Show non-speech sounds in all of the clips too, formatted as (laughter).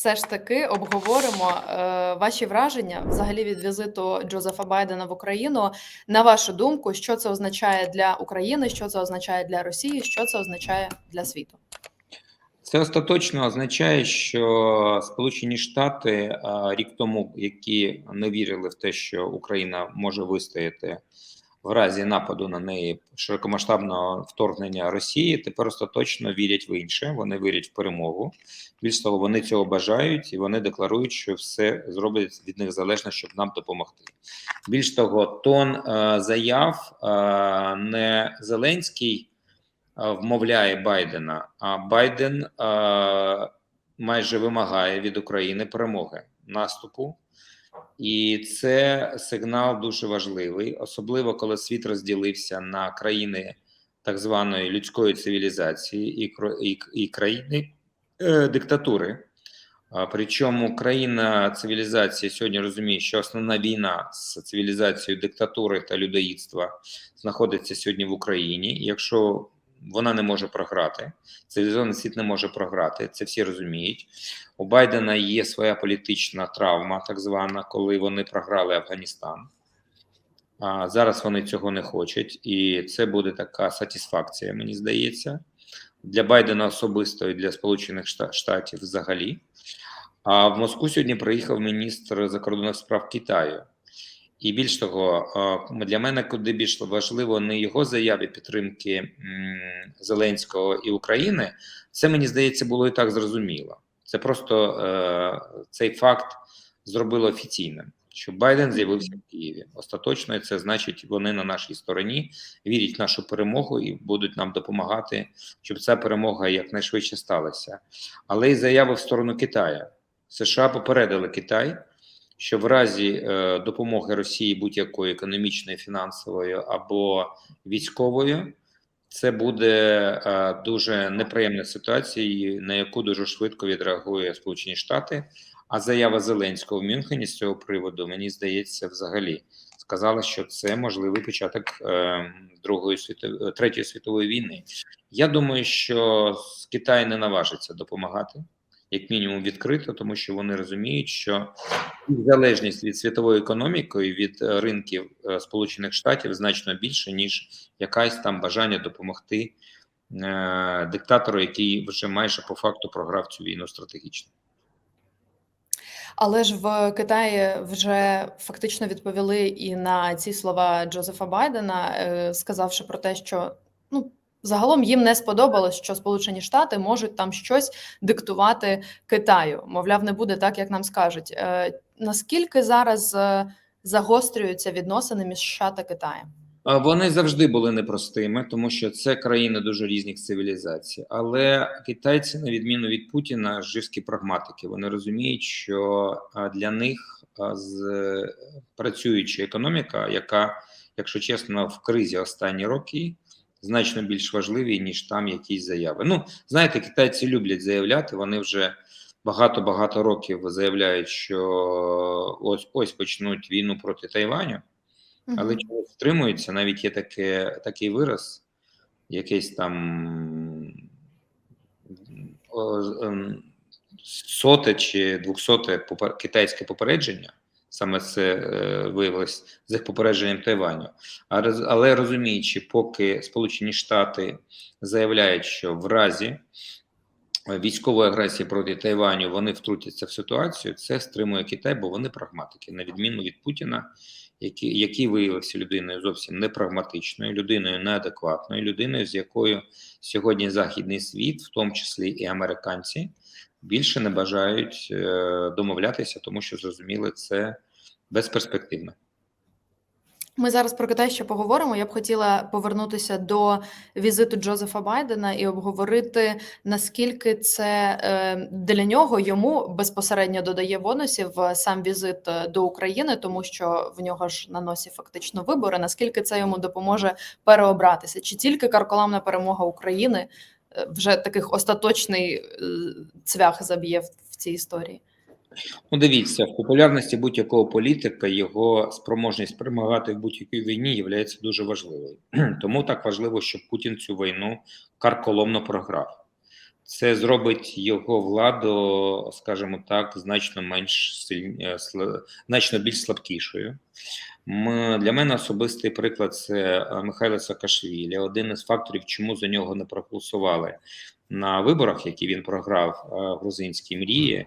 все ж таки обговоримо е, ваші враження взагалі від візиту Джозефа Байдена в Україну. На вашу думку, що це означає для України, що це означає для Росії, що це означає для світу? Це остаточно означає, що Сполучені Штати рік тому, які не вірили в те, що Україна може вистояти в разі нападу на неї широкомасштабного вторгнення Росії, тепер остаточно вірять в інше. Вони вірять в перемогу. Більш того, вони цього бажають і вони декларують, що все зроблять від них залежно, щоб нам допомогти. Більш того, тон е, заяв е, не Зеленський е, вмовляє Байдена, а Байден е, майже вимагає від України перемоги наступу. І це сигнал дуже важливий, особливо коли світ розділився на країни так званої людської цивілізації і, і, і країни е, диктатури. Причому країна цивілізації сьогодні розуміє, що основна війна з цивілізацією диктатури та людоїдства знаходиться сьогодні в Україні. Якщо вона не може програти, цивілізований світ не може програти, це всі розуміють. У Байдена є своя політична травма, так звана, коли вони програли Афганістан. А зараз вони цього не хочуть, і це буде така сатисфакція, мені здається, для Байдена особисто і для Сполучених Штатів взагалі. А в Москву сьогодні приїхав міністр закордонних справ Китаю. І більш того, для мене куди більш важливо не його заяви підтримки Зеленського і України. Це мені здається було і так зрозуміло. Це просто е, цей факт зробило офіційним, що Байден з'явився в Києві. Остаточно це значить, вони на нашій стороні вірять в нашу перемогу і будуть нам допомагати, щоб ця перемога якнайшвидше сталася. Але й заяви в сторону Китаю. США попередили Китай, що в разі е, допомоги Росії будь-якою економічною, фінансовою або військовою, це буде е, дуже неприємна ситуація, на яку дуже швидко відреагує Сполучені Штати. А заява Зеленського в Мюнхені з цього приводу, мені здається, взагалі сказала, що це можливий початок е, другої світової третьої світової війни. Я думаю, що Китай не наважиться допомагати, як мінімум відкрито, тому що вони розуміють, що залежність від світової економіки від е, ринків е, Сполучених Штатів значно більше, ніж якась там бажання допомогти е, диктатору, який вже майже по факту програв цю війну стратегічно. Але ж в Китаї вже фактично відповіли і на ці слова Джозефа Байдена, сказавши про те, що ну загалом їм не сподобалось, що Сполучені Штати можуть там щось диктувати Китаю. Мовляв, не буде так, як нам скажуть. Е, Наскільки зараз е, загострюються відносини між США та Китаєм? Вони завжди були непростими, тому що це країни дуже різних цивілізацій. Але китайці, на відміну від Путіна, живські прагматики. Вони розуміють, що для них з працююча економіка, яка, якщо чесно, в кризі останні роки значно більш важливі, ніж там якісь заяви. Ну, знаєте, китайці люблять заявляти. Вони вже багато-багато років заявляють, що ось ось почнуть війну проти Тайваню. Але Мгм. чогось стримуються, навіть є таке, такий вираз, якийсь там ем, соте чи двохсоте китайське попередження. Саме це е, виявилось з їх попередженням Тайваню. А Але розуміючи, поки Сполучені Штати заявляють, що в разі військової агресії проти Тайваню вони втрутяться в ситуацію, це стримує Китай, бо вони прагматики, на відміну від Путіна, який, який виявився людиною зовсім непрагматичною, людиною неадекватною, людиною, з якою сьогодні західний світ, в тому числі і американці, більше не бажають е, домовлятися, тому що зрозуміли це безперспективно. Ми зараз про Китай ще поговоримо. Я б хотіла повернутися до візиту Джозефа Байдена і обговорити, наскільки це е, для нього йому безпосередньо додає бонусів е, сам візит е, до України, тому що в нього ж на носі фактично вибори. Наскільки це йому допоможе переобратися? Чи тільки карколамна перемога України вже таких остаточний цвях заб'є в цій історії? Ну, дивіться, в популярності будь-якого політика його спроможність перемагати в будь-якій війні є дуже важливою. (clears throat) Тому так важливо, щоб Путін цю війну карколомно програв. Це зробить його владу, скажімо так, значно менш сильні, е, значно більш слабкішою. Для мене особистий приклад це е, Михайло Саакашвілі. Один із факторів, чому за нього не проголосували на виборах, які він програв е, в грузинській мрії,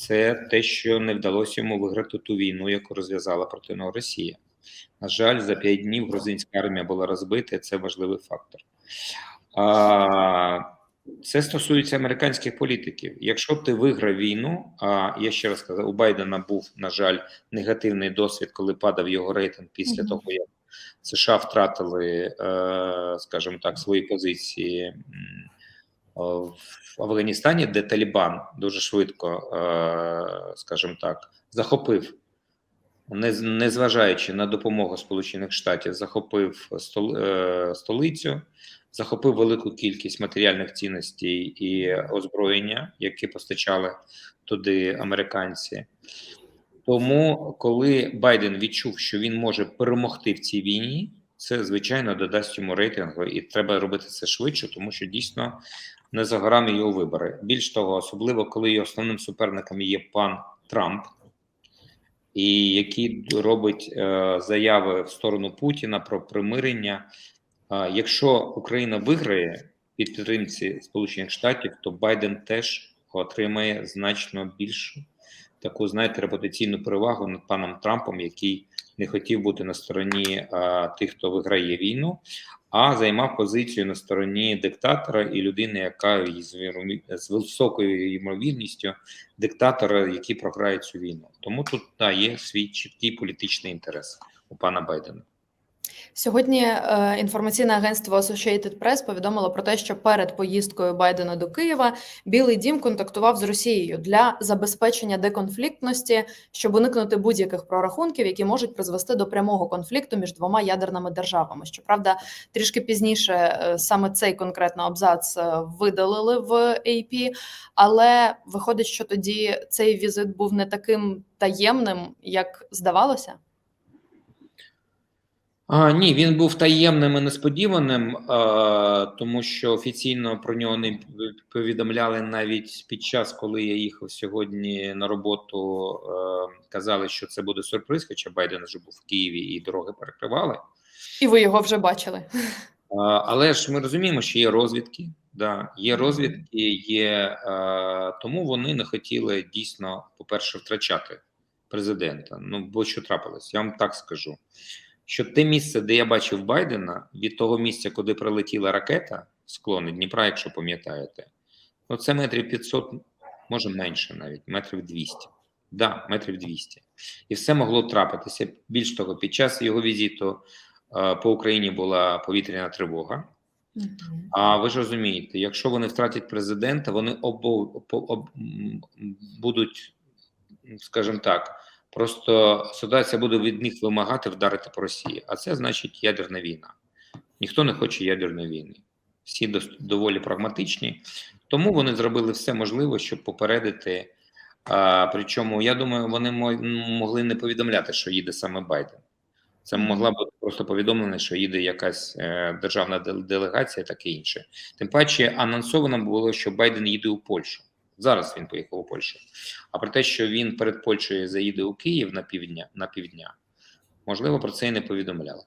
це те, що не вдалося йому виграти ту війну, яку розв'язала проти нього Росія. На жаль, за п'ять днів грузинська армія була розбита, і це важливий фактор. А, це стосується американських політиків. Якщо ти виграв війну, а я ще раз сказав, у Байдена був, на жаль, негативний досвід, коли падав його рейтинг після Мгм. того, як США втратили, е, скажімо так, свої позиції в Афганістані, де Талібан дуже швидко, е, скажімо так, захопив не, незважаючи на допомогу Сполучених Штатів, захопив е, столицю, захопив велику кількість матеріальних цінностей і озброєння, які постачали туди американці. Тому, коли Байден відчув, що він може перемогти в цій війні, це звичайно додасть йому рейтингу, і треба робити це швидше, тому що дійсно не за горами його вибори. Більш того, особливо коли його основним суперником є пан Трамп, і який робить е, заяви в сторону Путіна про примирення. Е, якщо Україна виграє під підтримці Сполучених Штатів, то Байден теж отримає значно більшу таку, знаєте, репутаційну перевагу над паном Трампом, який не хотів бути на стороні а, тих, хто виграє війну, а займав позицію на стороні диктатора і людини, яка з високою ймовірністю диктатора, який програє цю війну. Тому тут да, є свій чіткий політичний інтерес у пана Байдена. Сьогодні е, інформаційне агентство Associated Press повідомило про те, що перед поїздкою Байдена до Києва Білий Дім контактував з Росією для забезпечення деконфліктності, щоб уникнути будь-яких прорахунків, які можуть призвести до прямого конфлікту між двома ядерними державами. Щоправда, трішки пізніше е, саме цей конкретно абзац е, видалили в AP, але виходить, що тоді цей візит був не таким таємним, як здавалося. А, ні, він був таємним і несподіваним, а, тому що офіційно про нього не повідомляли навіть під час, коли я їхав сьогодні на роботу. е, казали, що це буде сюрприз, хоча Байден вже був в Києві і дороги перекривали. І ви його вже бачили. А, Але ж ми розуміємо, що є розвідки. Да, є розвідки, є е, тому вони не хотіли дійсно, по-перше, втрачати президента. Ну бо що трапилось? Я вам так скажу. Що те місце, де я бачив Байдена, від того місця, куди прилетіла ракета, склони Дніпра, якщо пам'ятаєте, ну це метрів 500, може менше навіть, метрів 200. Да, метрів 200. І все могло трапитися. Більш того, під час його візиту е, по Україні була повітряна тривога. А ви ж розумієте, якщо вони втратять президента, вони обо, по- об, будуть, скажімо так, просто ситуація буде від них вимагати вдарити по Росії. А це значить ядерна війна. Ніхто не хоче ядерної війни. Всі доволі прагматичні, тому вони зробили все можливе, щоб попередити. А, причому, я думаю, вони могли не повідомляти, що їде саме Байден. Це могла бути просто повідомлено, що їде якась е, державна делегація, таке інше. Тим паче анонсовано було, що Байден їде у Польщу. Зараз він поїхав у Польщу. А про те, що він перед Польщею заїде у Київ на півдня, на півдня, можливо, про це і не повідомляли.